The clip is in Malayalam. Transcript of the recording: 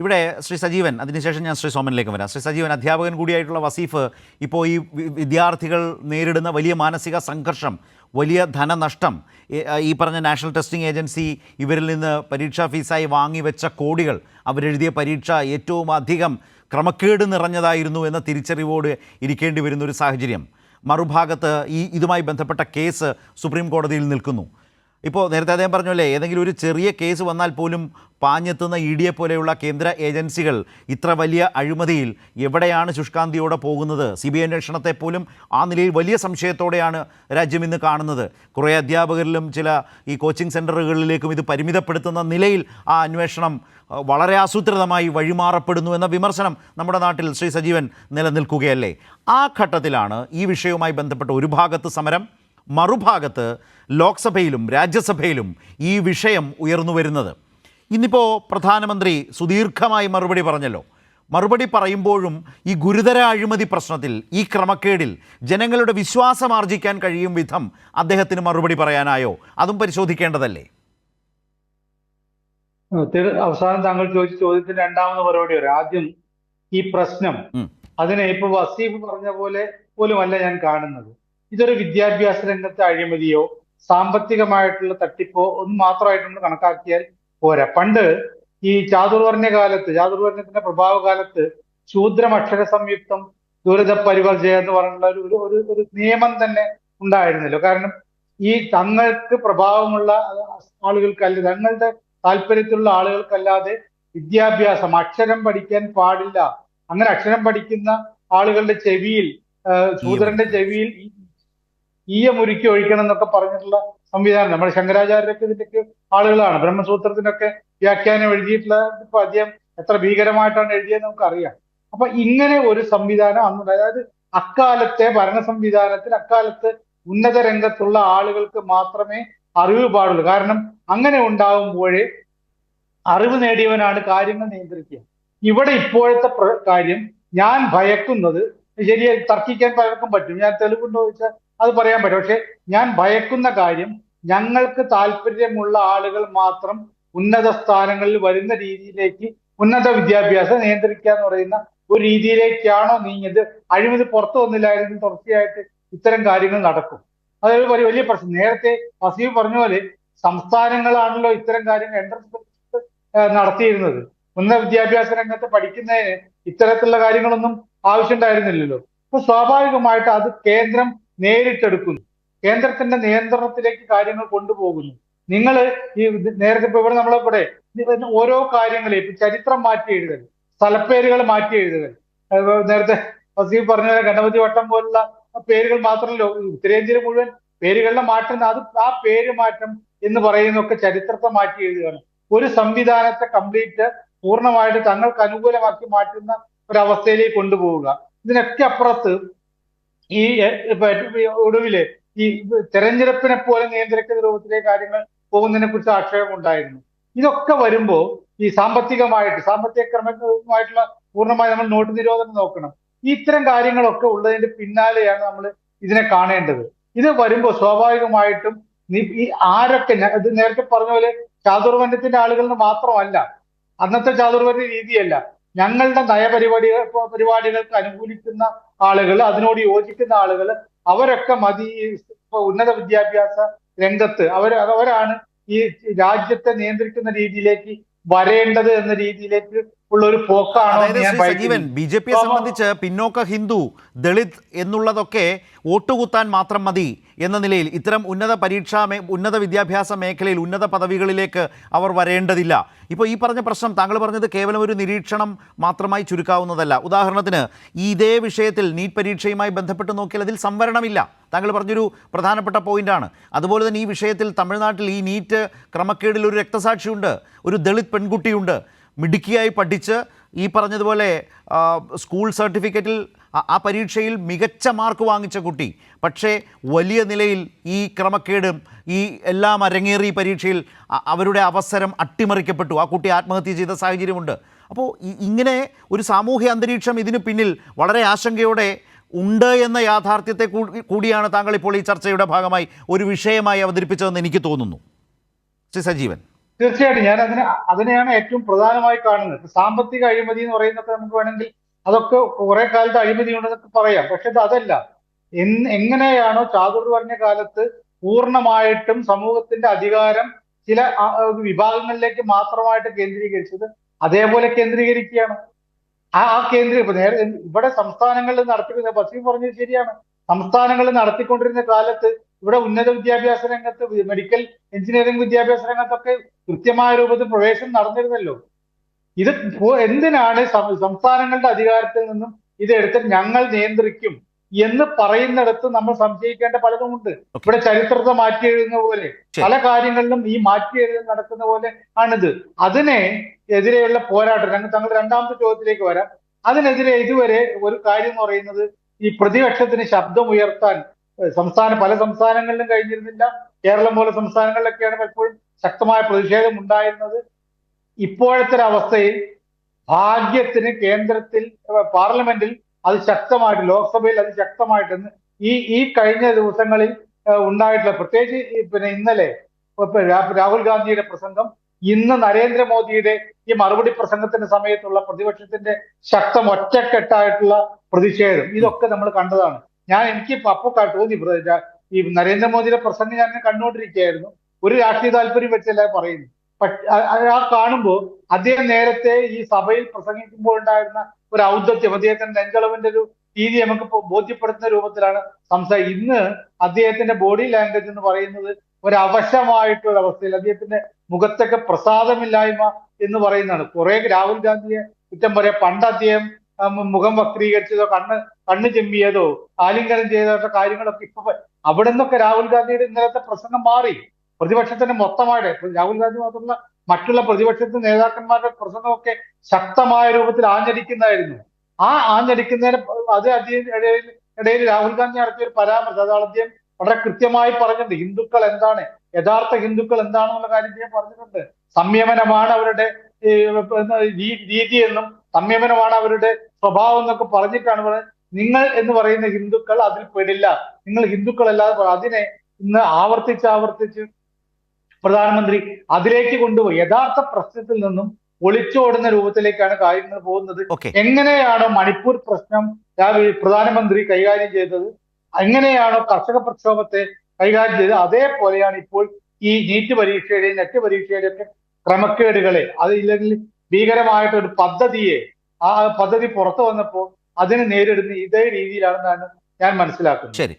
ഇവിടെ ശ്രീ സജീവൻ അതിനുശേഷം ഞാൻ ശ്രീ സോമനിലേക്ക് വരാം. ശ്രീ സജീവൻ അധ്യാപകൻ കൂടിയായിട്ടുള്ള വസീഫ് ഇപ്പോൾ ഈ വിദ്യാർത്ഥികൾ നേരിടുന്ന വലിയ മാനസിക സംഘർഷം വലിയ ധനനഷ്ടം ഈ- പറഞ്ഞ നാഷണൽ ടെസ്റ്റിംഗ് ഏജൻസി ഇവരിൽ നിന്ന് പരീക്ഷാ ഫീസായി വാങ്ങിവെച്ച കോടികൾ അവരെഴുതിയ പരീക്ഷ ഏറ്റവും അധികം ക്രമക്കേട് നിറഞ്ഞതായിരുന്നു എന്ന തിരിച്ചറിവോട് ഇരിക്കേണ്ടി വരുന്ന ഒരു സാഹചര്യം. മറുഭാഗത്ത് ഈ ഇതുമായി ബന്ധപ്പെട്ട കേസ് സുപ്രീം കോടതിയിൽ നിൽക്കുന്നു. ഇപ്പോൾ നേരത്തെ അദ്ദേഹം പറഞ്ഞല്ലേ ഏതെങ്കിലും ഒരു ചെറിയ കേസ് വന്നാൽ പോലും പാഞ്ഞെത്തുന്ന ഇ ഡിയെ പോലെയുള്ള കേന്ദ്ര ഏജൻസികൾ ഇത്ര വലിയ അഴിമതിയിൽ എവിടെയാണ് ശുഷ്കാന്തിയോടെ പോകുന്നത്? സി ബി ഐ അന്വേഷണത്തെ പോലും ആ നിലയിൽ വലിയ സംശയത്തോടെയാണ് രാജ്യം ഇന്ന് കാണുന്നത്. കുറേ അധ്യാപകരിലും ചില ഈ കോച്ചിങ് സെന്ററുകളിലേക്കും ഇത് പരിമിതപ്പെടുത്തുന്ന നിലയിൽ ആ അന്വേഷണം വളരെ ആസൂത്രിതമായി വഴിമാറപ്പെടുന്നു എന്ന വിമർശനം നമ്മുടെ നാട്ടിൽ ശ്രീ സജീവൻ നിലനിൽക്കുകയല്ലേ? ആ ഘട്ടത്തിലാണ് ഈ വിഷയവുമായി ബന്ധപ്പെട്ട ഒരു ഭാഗത്ത് സമരം മറുഭാഗത്ത് ലോക്സഭയിലും രാജ്യസഭയിലും ഈ വിഷയം ഉയർന്നു വരുന്നത്. ഇന്നിപ്പോൾ പ്രധാനമന്ത്രി സുദീർഘമായി മറുപടി പറഞ്ഞല്ലോ. മറുപടി പറയുമ്പോഴും ഈ ഗുരുതര അഴിമതി പ്രശ്നത്തിൽ ഈ ക്രമക്കേടിൽ ജനങ്ങളുടെ വിശ്വാസം ആർജിക്കാൻ കഴിയും വിധം അദ്ദേഹത്തിന് മറുപടി പറയാനായോ? അതും പരിശോധിക്കേണ്ടതല്ലേ? അവസാനം താങ്കൾ ചോദിച്ച ചോദ്യത്തിന് രണ്ടാമത് മറുപടി വരാം. ആദ്യം ഈ പ്രശ്നം. അതിനെ ഇപ്പൊ വസീഫ് പറഞ്ഞ പോലെ പോലുമല്ല ഞാൻ കാണുന്നത്. ഇതൊരു വിദ്യാഭ്യാസ രംഗത്തെ അഴിമതിയോ സാമ്പത്തികമായിട്ടുള്ള തട്ടിപ്പോ ഒന്നും മാത്രമായിട്ടൊന്ന് കണക്കാക്കിയാൽ പോരാ. പണ്ട് ഈ ചാതുർവർണ കാലത്ത് ചാതുർവർണത്തിന്റെ പ്രഭാവ കാലത്ത് ശൂദ്രം അക്ഷര സംയുക്തം ദുരിത പരിവർജയ എന്ന് പറഞ്ഞുള്ള ഒരു ഒരു- ഒരു നിയമം തന്നെ ഉണ്ടായിരുന്നല്ലോ. കാരണം ഈ തങ്ങൾക്ക് പ്രഭാവമുള്ള ആളുകൾക്കല്ല തങ്ങളുടെ താല്പര്യത്തിലുള്ള ആളുകൾക്കല്ലാതെ വിദ്യാഭ്യാസം അക്ഷരം പഠിക്കാൻ പാടില്ല. അങ്ങനെ അക്ഷരം പഠിക്കുന്ന ആളുകളുടെ ചെവിയിൽ ശൂദ്രന്റെ ചെവിയിൽ ഈ- ഈയമുരുക്കി ഒഴിക്കണം എന്നൊക്കെ പറഞ്ഞിട്ടുള്ള സംവിധാനം. നമ്മുടെ ശങ്കരാചാര്യരൊക്കെ ഇതിന്റെയൊക്കെ ആളുകളാണ്. ബ്രഹ്മസൂത്രത്തിനൊക്കെ വ്യാഖ്യാനം എഴുതിയിട്ടുള്ള ഇപ്പൊ അദ്ദേഹം എത്ര ഭീകരമായിട്ടാണ് എഴുതിയത് നമുക്ക് അറിയാം അപ്പൊ ഇങ്ങനെ ഒരു സംവിധാനം അന്ന് അതായത് അക്കാലത്തെ ഭരണ സംവിധാനത്തിൽ അക്കാലത്ത് ഉന്നത രംഗത്തുള്ള ആളുകൾക്ക് മാത്രമേ അറിവ് പാടുള്ളൂ. കാരണം അങ്ങനെ ഉണ്ടാകുമ്പോഴേ അറിവ് നേടിയവനാണ് കാര്യങ്ങൾ നിയന്ത്രിക്കുക. ഇവിടെ ഇപ്പോഴത്തെ കാര്യം ഞാൻ ഭയക്കുന്നത് ശരിയായി തർക്കിക്കാൻ പലർക്കും പറ്റും. ഞാൻ തെളിവുണ്ടോ ചോദിച്ചാൽ അത് പറയാൻ പറ്റും. പക്ഷെ ഞാൻ ഭയക്കുന്ന കാര്യം ഞങ്ങൾക്ക് താല്പര്യമുള്ള ആളുകൾ മാത്രം ഉന്നത സ്ഥാനങ്ങളിൽ വരുന്ന രീതിയിലേക്ക് ഉന്നത വിദ്യാഭ്യാസം നിയന്ത്രിക്കുക എന്ന് പറയുന്ന ഒരു രീതിയിലേക്കാണോ നീങ്ങിയത്? അഴിമതി പുറത്തു വന്നില്ലായിരുന്നു തുടർച്ചയായിട്ട് ഇത്തരം കാര്യങ്ങൾ നടക്കും. അതൊരു വലിയ വലിയ പ്രശ്നം. നേരത്തെ വസീഫ് പറഞ്ഞ പോലെ സംസ്ഥാനങ്ങളാണല്ലോ ഇത്തരം കാര്യങ്ങൾ എൻട്രൻസ് നടത്തിയിരുന്നത്. ഉന്നത വിദ്യാഭ്യാസ രംഗത്ത് പഠിക്കുന്നതിന് ഇത്തരത്തിലുള്ള കാര്യങ്ങളൊന്നും ആവശ്യമുണ്ടായിരുന്നില്ലല്ലോ. അപ്പൊ സ്വാഭാവികമായിട്ട് അത് കേന്ദ്രം നേരിട്ടെടുക്കുന്നു. കേന്ദ്രത്തിന്റെ നിയന്ത്രണത്തിലേക്ക് കാര്യങ്ങൾ കൊണ്ടുപോകുന്നു. നിങ്ങൾ ഈ നേരത്തെ ഇപ്പൊ ഇവിടെ നമ്മളിവിടെ ഇത് ഓരോ കാര്യങ്ങളെയും ഇപ്പൊ ചരിത്രം മാറ്റി എഴുതൽ സ്ഥലപ്പേരുകൾ മാറ്റി എഴുതുക നേരത്തെ വസീഫ് പറഞ്ഞ ഗണപതി വട്ടം പോലുള്ള പേരുകൾ മാത്രമല്ലോ ഉത്തരേന്ത്യയിൽ മുഴുവൻ പേരുകളുടെ മാറ്റം അത് ആ പേര് മാറ്റം എന്ന് പറയുന്നൊക്കെ ചരിത്രത്തെ മാറ്റി എഴുതുകയാണ്. ഒരു സംവിധാനത്തെ കംപ്ലീറ്റ് പൂർണമായിട്ട് തങ്ങൾക്ക് അനുകൂലമാക്കി മാറ്റുന്ന ഒരവസ്ഥയിലേക്ക് കൊണ്ടുപോവുക. ഇതിനൊക്കെ അപ്പുറത്ത് ഈ ഒടുവിൽ ഈ തെരഞ്ഞെടുപ്പിനെ പോലെ നിയന്ത്രിക്കുന്ന രൂപത്തിലെ കാര്യങ്ങൾ പോകുന്നതിനെ കുറിച്ച് ആക്ഷേപം ഉണ്ടായിരുന്നു ഇതൊക്കെ വരുമ്പോ ഈ സാമ്പത്തികമായിട്ട് സാമ്പത്തിക ക്രമമായിട്ടുള്ള പൂർണമായി നമ്മൾ നോട്ട് നിരോധനം നോക്കണം. ഇത്തരം കാര്യങ്ങളൊക്കെ ഉള്ളതിന്റെ പിന്നാലെയാണ് നമ്മൾ ഇതിനെ കാണേണ്ടത്. ഇത് വരുമ്പോൾ സ്വാഭാവികമായിട്ടും ഈ ആരൊക്കെ ഇത് നേരത്തെ പറഞ്ഞ പോലെ ചാതുർവർണത്തിന്റെ ആളുകളിൽ മാത്രമല്ല. അന്നത്തെ ചാതുർവർണ രീതിയല്ല. ഞങ്ങളുടെ നയപരിപാടികൾ പരിപാടികൾക്ക് അനുകൂലിക്കുന്ന ആളുകൾ അതിനോട് യോജിക്കുന്ന ആളുകൾ അവരൊക്കെ മതി ഇപ്പൊ ഉന്നത വിദ്യാഭ്യാസ രംഗത്ത്. അവർ അവരാണ് ഈ രാജ്യത്തെ നിയന്ത്രിക്കുന്ന രീതിയിലേക്ക് വരേണ്ടത് എന്ന രീതിയിലേക്ക് ഉള്ള ഒരു പോക്കാണ് ബി ജെ പിയെ സംബന്ധിച്ച് പിന്നോക്ക ഹിന്ദു ദളിത് എന്നുള്ളതൊക്കെ വോട്ടുകുത്താൻ മാത്രം മതി എന്ന നിലയിൽ ഇത്തരം ഉന്നത പരീക്ഷാ മേ ഉന്നത വിദ്യാഭ്യാസ മേഖലയിൽ ഉന്നത പദവികളിലേക്ക് അവർ വരേണ്ടതില്ല. ഇപ്പോൾ ഈ പറഞ്ഞ പ്രശ്നം താങ്കൾ പറഞ്ഞത് കേവലം ഒരു നിരീക്ഷണം മാത്രമായി ചുരുക്കാവുന്നതല്ല. ഉദാഹരണത്തിന് ഈ ഇതേ വിഷയത്തിൽ നീറ്റ് പരീക്ഷയുമായി ബന്ധപ്പെട്ട് നോക്കിയാൽ അതിൽ സംവരണമില്ല. താങ്കൾ പറഞ്ഞൊരു പ്രധാനപ്പെട്ട പോയിന്റാണ്. അതുപോലെ തന്നെ ഈ വിഷയത്തിൽ തമിഴ്നാട്ടിൽ ഈ നീറ്റ് ക്രമക്കേടിൽ ഒരു രക്തസാക്ഷിയുണ്ട് ഒരു ദളിത് പെൺകുട്ടിയുണ്ട്. മിടുക്കിയായി പഠിച്ച് ഈ പറഞ്ഞതുപോലെ സ്കൂൾ സർട്ടിഫിക്കറ്റിൽ ആ- പരീക്ഷയിൽ മികച്ച മാർക്ക് വാങ്ങിച്ച കുട്ടി. പക്ഷേ വലിയ നിലയിൽ ഈ ക്രമക്കേടും ഈ എല്ലാം അരങ്ങേറി പരീക്ഷയിൽ അവരുടെ അവസരം അട്ടിമറിക്കപ്പെട്ടു. ആ കുട്ടി ആത്മഹത്യ ചെയ്ത സാഹചര്യമുണ്ട്. അപ്പോൾ ഇങ്ങനെ ഒരു സാമൂഹ്യ അന്തരീക്ഷം ഇതിന് പിന്നിൽ വളരെ ആശങ്കയോടെ ഉണ്ട് എന്ന യാഥാർത്ഥ്യത്തെ കൂടിയാണ് താങ്കൾ ഇപ്പോൾ ഈ ചർച്ചയുടെ ഭാഗമായി ഒരു വിഷയമായി അവതരിപ്പിച്ചതെന്ന് എനിക്ക് തോന്നുന്നു. ശ്രീ സജീവൻ. തീർച്ചയായിട്ടും. ഞാൻ അതിനെ അതിനെയാണ് ഏറ്റവും പ്രധാനമായി കാണുന്നത്. സാമ്പത്തിക അഴിമതി എന്ന് പറയുന്നത് നമുക്ക് വേണമെങ്കിൽ അതൊക്കെ കുറെ കാലത്ത് അഴിമതി ഉണ്ടെന്നൊക്കെ പറയാം. പക്ഷെ ഇത് അതല്ല. എങ്ങനെയാണോ ചാതുർ പറഞ്ഞ കാലത്ത് പൂർണമായിട്ടും സമൂഹത്തിന്റെ അധികാരം ചില വിഭാഗങ്ങളിലേക്ക് മാത്രമായിട്ട് കേന്ദ്രീകരിച്ചത് അതേപോലെ കേന്ദ്രീകരിക്കുകയാണ്. ആ ആ കേന്ദ്ര ഇപ്പൊ നേരെ ഇവിടെ സംസ്ഥാനങ്ങളിൽ നടത്തിക്കുന്ന ബസീം പറഞ്ഞത് ശരിയാണ്. സംസ്ഥാനങ്ങളിൽ നടത്തിക്കൊണ്ടിരുന്ന കാലത്ത് ഇവിടെ ഉന്നത വിദ്യാഭ്യാസ രംഗത്ത് മെഡിക്കൽ എഞ്ചിനീയറിംഗ് വിദ്യാഭ്യാസ രംഗത്തൊക്കെ കൃത്യമായ രൂപത്തിൽ പ്രവേശനം നടന്നിരുന്നല്ലോ. ഇത് എന്തിനാണ് സംസ്ഥാനങ്ങളുടെ അധികാരത്തിൽ നിന്നും ഇത് എടുത്ത് ഞങ്ങൾ നിയന്ത്രിക്കും എന്ന് പറയുന്നിടത്ത് നമ്മൾ സംശയിക്കേണ്ട പലതുമുണ്ട്. ഇവിടെ ചരിത്രത്തെ മാറ്റി എഴുതുന്ന പോലെ പല കാര്യങ്ങളിലും ഈ മാറ്റി എഴുതി നടക്കുന്ന പോലെ ആണിത്. അതിനെ എതിരെയുള്ള പോരാട്ടം ഞങ്ങൾ തങ്ങൾ രണ്ടാമത്തെ ചോദ്യത്തിലേക്ക് വരാം. അതിനെതിരെ ഇതുവരെ ഒരു കാര്യം എന്ന് പറയുന്നത് ഈ പ്രതിപക്ഷത്തിന് ശബ്ദം ഉയർത്താൻ സംസ്ഥാന പല സംസ്ഥാനങ്ങളിലും കഴിഞ്ഞിരുന്നില്ല. കേരളം പോലെ സംസ്ഥാനങ്ങളിലൊക്കെയാണ് പലപ്പോഴും ശക്തമായ പ്രതിഷേധം ഉണ്ടായിരുന്നത്. ഇപ്പോഴത്തെ അവസ്ഥയിൽ ഭാഗ്യത്തിന് കേന്ദ്രത്തിൽ പാർലമെന്റിൽ അത് ശക്തമായിട്ട് ലോക്സഭയിൽ അത് ശക്തമായിട്ടെന്ന് ഈ ഈ കഴിഞ്ഞ ദിവസങ്ങളിൽ ഉണ്ടായിട്ടുള്ള പ്രത്യേകിച്ച് പിന്നെ ഇന്നലെ രാഹുൽ ഗാന്ധിയുടെ പ്രസംഗം ഇന്ന് നരേന്ദ്രമോദിയുടെ ഈ മറുപടി പ്രസംഗത്തിന്റെ സമയത്തുള്ള പ്രതിപക്ഷത്തിന്റെ ശക്തം ഒറ്റക്കെട്ടായിട്ടുള്ള പ്രതിഷേധം ഇതൊക്കെ നമ്മൾ കണ്ടതാണ്. ഞാൻ എനിക്ക് അപ്പൊ തോന്നി ഈ നരേന്ദ്രമോദിയുടെ പ്രസംഗം ഞാൻ കണ്ടുകൊണ്ടിരിക്കുകയായിരുന്നു. ഒരു രാഷ്ട്രീയ താല്പര്യം വെച്ചല്ല പറയുന്നു. ആ- കാണുമ്പോൾ അദ്ദേഹം നേരത്തെ ഈ സഭയിൽ പ്രസംഗിക്കുമ്പോൾ ഉണ്ടായിരുന്ന ഒരു ഔദ്ധത്യം അദ്ദേഹത്തിന്റെ നെഞ്ചളവിന്റെ ഒരു രീതി നമുക്ക് ബോധ്യപ്പെടുത്തുന്ന രൂപത്തിലാണ് സംസാരം ഇന്ന് അദ്ദേഹത്തിന്റെ ബോഡി ലാംഗ്വേജ് എന്ന് പറയുന്നത് ഒരു അവശമായിട്ടുള്ള അവസ്ഥയിൽ അദ്ദേഹത്തിന്റെ മുഖത്തൊക്കെ പ്രസാദമില്ലായ്മ എന്ന് പറയുന്നതാണ്. കുറെ രാഹുൽ ഗാന്ധിയെ കുറ്റം പറയാം പണ്ട് അദ്ദേഹം മുഖം വക്രീകരിച്ചതോ കണ്ണ് കണ്ണ് ചെമ്മിയതോ ആലിംഗനം ചെയ്തോ കാര്യങ്ങളൊക്കെ ഇപ്പൊ അവിടെ നിന്നൊക്കെ രാഹുൽ ഗാന്ധിയുടെ ഇന്നലത്തെ പ്രസംഗം മാറി. പ്രതിപക്ഷത്തിന്റെ മൊത്തമായിട്ട്. രാഹുൽ ഗാന്ധി മാത്രമല്ല മറ്റുള്ള പ്രതിപക്ഷത്തെ നേതാക്കന്മാരുടെ പ്രസംഗമൊക്കെ ശക്തമായ രൂപത്തിൽ ആഞ്ഞടിക്കുന്നതായിരുന്നു. ആ ആഞ്ഞടിക്കുന്നതിന് അത് ഇടയിൽ ഇടയിൽ രാഹുൽ ഗാന്ധി നടത്തിയ ഒരു പരാമർശം അതാണ് അദ്ദേഹം വളരെ കൃത്യമായി പറഞ്ഞിട്ടുണ്ട്. ഹിന്ദുക്കൾ എന്താണ്? യഥാർത്ഥ ഹിന്ദുക്കൾ എന്താണെന്നുള്ള കാര്യം അദ്ദേഹം പറഞ്ഞിട്ടുണ്ട്. സംയമനമാണ് അവരുടെ രീതി എന്നും സംയമനമാണ് അവരുടെ സ്വഭാവം എന്നൊക്കെ പറഞ്ഞിട്ടാണ് പറയുന്നത് നിങ്ങൾ എന്ന് പറയുന്ന ഹിന്ദുക്കൾ അതിൽ പെടില്ല. നിങ്ങൾ ഹിന്ദുക്കളല്ലാതെ അതിനെ ഇന്ന് ആവർത്തിച്ച് ആവർത്തിച്ച് പ്രധാനമന്ത്രി അതിലേക്ക് കൊണ്ടുപോയി. യഥാർത്ഥ പ്രശ്നത്തിൽ നിന്നും ഒളിച്ചോടുന്ന രൂപത്തിലേക്കാണ് കാര്യങ്ങൾ പോകുന്നത്. എങ്ങനെയാണ് മണിപ്പൂർ പ്രശ്നം പ്രധാനമന്ത്രി കൈകാര്യം ചെയ്തത് എങ്ങനെയാണോ കർഷക പ്രക്ഷോഭത്തെ കൈകാര്യം ചെയ്തത് അതേപോലെയാണ് ഇപ്പോൾ ഈ നീറ്റ് പരീക്ഷയുടെയും നെറ്റ് പരീക്ഷയുടെയും ഒക്കെ ക്രമക്കേടുകളെ അത് ഇല്ലെങ്കിൽ ഭീകരമായിട്ടൊരു പദ്ധതിയെ ആ പദ്ധതി പുറത്തു വന്നപ്പോൾ അതിനെ നേരിടുന്ന ഇതേ രീതിയിലാണെന്നാണ് ഞാൻ മനസ്സിലാക്കുന്നത്. ശരി.